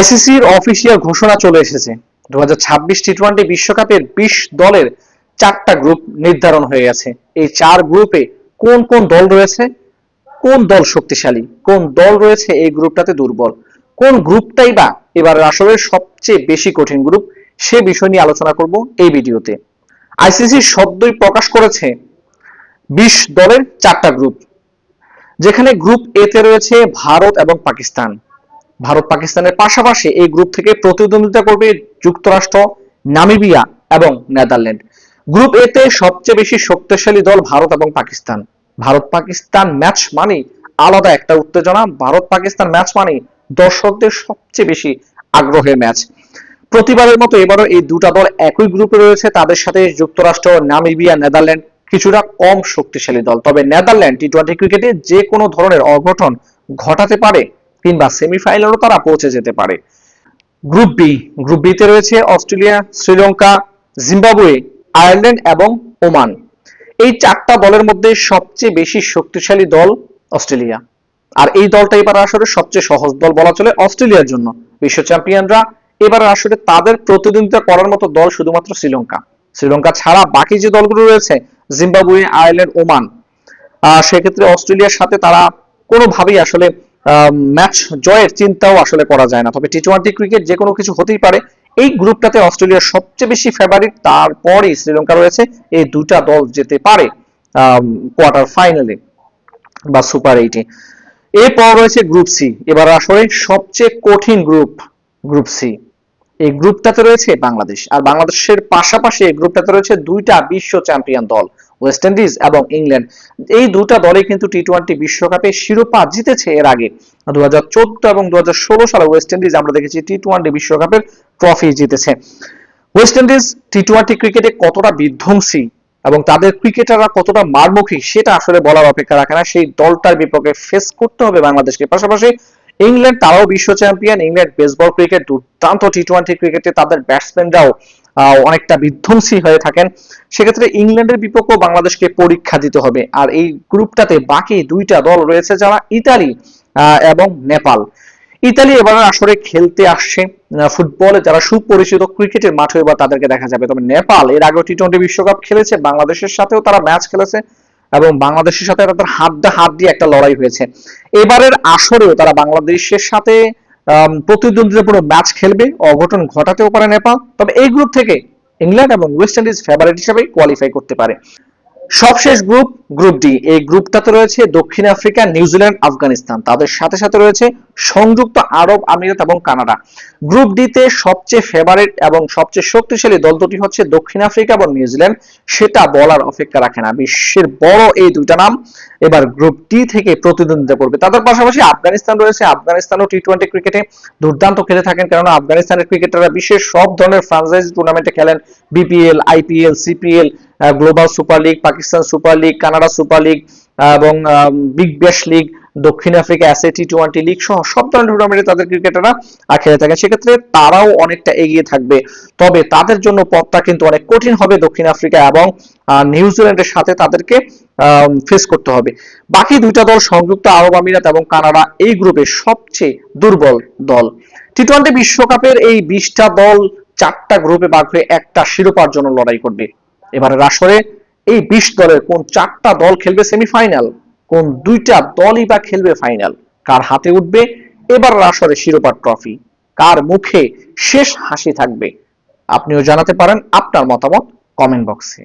আইসিসির অফিসিয়াল ঘোষণা চলে এসেছে। দু ছাব্বিশ টি টোয়েন্টি বিশ্বকাপের বিশ দলের চারটা গ্রুপ নির্ধারণ হয়ে গেছে। এই চার গ্রুপে কোন কোন দল রয়েছে? কোন দল শক্তিশালী? কোন দল রয়েছে এই গ্রুপটাতে দুর্বল? কোন গ্রুপটাই বা এবার আসলে সবচেয়ে বেশি কঠিন গ্রুপ সে বিষয় নিয়ে আলোচনা করব এই ভিডিওতে। আইসিসি শব্দই প্রকাশ করেছে বিশ দলের চারটা গ্রুপ যেখানে গ্রুপ এতে রয়েছে ভারত এবং পাকিস্তান। ভারত পাকিস্তানের পাশাপাশি এই গ্রুপ থেকে প্রতিদ্বন্দ্বিতা করবে যুক্তরাষ্ট্র, নামিবিয়া এবং নেদারল্যান্ড। গ্রুপ এতে সবচেয়ে বেশি শক্তিশালী দল ভারত এবং পাকিস্তান। ভারত পাকিস্তান ম্যাচ মানে আলাদা একটা উত্তেজনা, ভারত পাকিস্তান ম্যাচ মানে দর্শকদের সবচেয়ে বেশি আগ্রহের ম্যাচ প্রতিবারের মতো এবারও এই দুটা দল একই গ্রুপে রয়েছে, তাদের সাথে যুক্তরাষ্ট্র, নামিবিয়া, নেদারল্যান্ড কিছুটা কম শক্তিশালী দল। তবে নেদারল্যান্ড টি টোয়েন্টি ক্রিকেটে যে কোনো ধরনের অঘটন ঘটাতে পারে কিংবা সেমিফাইনালও তারা পৌঁছে যেতে পারে। গ্রুপ বি গ্রুপ বিতে রয়েছে অস্ট্রেলিয়া, শ্রীলঙ্কা, জিম্বাবুয়ে, আয়ারল্যান্ড এবং ওমান। এই চারটা দলের মধ্যে সবচেয়ে বেশি শক্তিশালী দল অস্ট্রেলিয়া। আর এই দলটা এবার আসলে সবচেয়ে সহজ দল বলা চলে অস্ট্রেলিয়ার জন্য। বিশ্ব চ্যাম্পিয়নরা এবার আসলে তাদের প্রতিদ্বন্দ্বিতা করার মতো দল শুধুমাত্র শ্রীলঙ্কা। শ্রীলঙ্কা ছাড়া বাকি যে দলগুলো রয়েছে, জিম্বাবুয়ে, আয়ারল্যান্ড, ওমান সেক্ষেত্রে অস্ট্রেলিয়ার সাথে তারা কোনোভাবেই আসলে ম্যাচ জয়ের চিন্তাও আসলে করা যায় না। তবে টি টোয়েন্টি ক্রিকেট যে কোনো কিছু হতেই পারে। এই গ্রুপটাতে অস্ট্রেলিয়ার সবচেয়ে বেশি ফেভারিট তারপরই শ্রীলঙ্কা রয়েছে। এই দুটা দল যেতে পারে কোয়ার্টার ফাইনালে বা সুপার এইটে এরপর রয়েছে গ্রুপ সি এবার আসলে সবচেয়ে কঠিন গ্রুপ গ্রুপ সি এই গ্রুপটাতে রয়েছে বাংলাদেশ। আর বাংলাদেশের পাশাপাশি এই গ্রুপটাতে রয়েছে দুইটা বিশ্ব চ্যাম্পিয়ন দল। ওয়েস্ট ইন্ডিজ এবং ইংল্যান্ড এই দুটা দলে কিন্তু টি টোয়েন্টি বিশ্বকাপে শিরোপা জিতেছে এর আগে। দু হাজার চোদ্দ এবং দু হাজার ষোলো সালে ওয়েস্ট ইন্ডিজ আমরা দেখেছি টি টোয়েন্টি বিশ্বকাপের ট্রফি জিতেছে। ওয়েস্ট ইন্ডিজ টি টোয়েন্টি ক্রিকেটে কতটা বিধ্বংসী এবং তাদের ক্রিকেটাররা কতটা মারমুখী সেটা আসলে বলার অপেক্ষা রাখে না। সেই দলটার বিপক্ষে ফেস করতে হবে বাংলাদেশকে। পাশাপাশি ইংল্যান্ড তারাও বিশ্ব চ্যাম্পিয়ন ইংল্যান্ড বেসবল ক্রিকেট দুর্দান্ত টি টোয়েন্টি ক্রিকেটে তাদের ব্যাটসম্যানরাও অনেকটা বিধ্বংসী হয়ে থাকেন। সেক্ষেত্রে ইংল্যান্ডের বিপক্ষে বাংলাদেশকে পরীক্ষা দিতে হবে। আর এই গ্রুপটাতে বাকি দুইটা দল রয়েছে যারা ইতালি এবং নেপাল। ইতালি এবার আসরে খেলতে আসছে। ফুটবলে যারা সুপরিচিত ক্রিকেটের মাঠে এবার তাদেরকে দেখা যাবে। তবে নেপাল এর আগে টি টোয়েন্টি বিশ্বকাপ খেলেছে। বাংলাদেশের সাথেও তারা ম্যাচ খেলেছে এবং বাংলাদেশের সাথে তাদের হাত দা হাত দিয়ে একটা লড়াই হয়েছে। এবারের আসরেও তারা বাংলাদেশের সাথে প্রতিদ্বন্দ্বিতাপূর্ণ ম্যাচ খেলবে, অঘটন ঘটাতেও পারে নেপাল, তবে এই গ্রুপ থেকে ইংল্যান্ড এবং ওয়েস্ট ইন্ডিজ ফেভারিট হিসেবে কোয়ালিফাই করতে পারে। সবশেষ গ্রুপ গ্রুপ ডি এই গ্রুপটাতে রয়েছে দক্ষিণ আফ্রিকা নিউজিল্যান্ড আফগানিস্তান তাদের সাথে সাথে রয়েছে সংযুক্ত আরব আমিরাত এবং কানাডা। গ্রুপ ডি তে সবচেয়ে ফেভারিট এবং সবচেয়ে শক্তিশালী দল দুটি হচ্ছে দক্ষিণ আফ্রিকা এবং নিউজিল্যান্ড সেটা বলার অপেক্ষা রাখে না। বিশ্বের বড় এই দুইটা নাম এবার গ্রুপ ডি থেকে প্রতিদ্বন্দ্বিতা করবে। তাদের পাশাপাশি আফগানিস্তান রয়েছে। আফগানিস্তানও টি টোয়েন্টি ক্রিকেটে দুর্দান্ত খেলে থাকেন। কেননা আফগানিস্তানের ক্রিকেটাররা বিশ্বের সব ধরনের ফ্রাঞ্চাইজি টুর্নামেন্টে খেলেন। BPL IPL CPL global super league Pakistan super league Canada super league এবং বিগ ব্যাশ লিগ দক্ষিণ Africa SA T twenty league সহ সব ধরনের টুর্নামেন্টে তাদের ক্রিকেটাররা খেলে থাকেন। সেক্ষেত্রে তারাও অনেকটা এগিয়ে থাকবে। তবে তাদের জন্য পথটা কিন্তু অনেক কঠিন হবে দক্ষিণ আফ্রিকা এবং নিউজিল্যান্ডের সাথে তাদেরকে ফেস করতে হবে। বাকি দুইটা দল সংযুক্ত আরব আমিরাত এবং কানাডা এই গ্রুপে সবচেয়ে দুর্বল দল। টি টোয়েন্টি বিশ্বকাপের এই বিশটা দল চারটা গ্রুপে ভাগ হয়ে একটা শিরোপার জন্য লড়াই করবে। এবারের আসরে এই বিশ দলের কোন চারটা দল খেলবে সেমিফাইনাল কোন দুইটা দলই বা খেলবে ফাইনাল কার হাতে উঠবে? এবার আসরে শিরোপার ট্রফি কার মুখে শেষ হাসি থাকবে? আপনিও জানাতে পারেন আপনার মতামত কমেন্ট বক্সে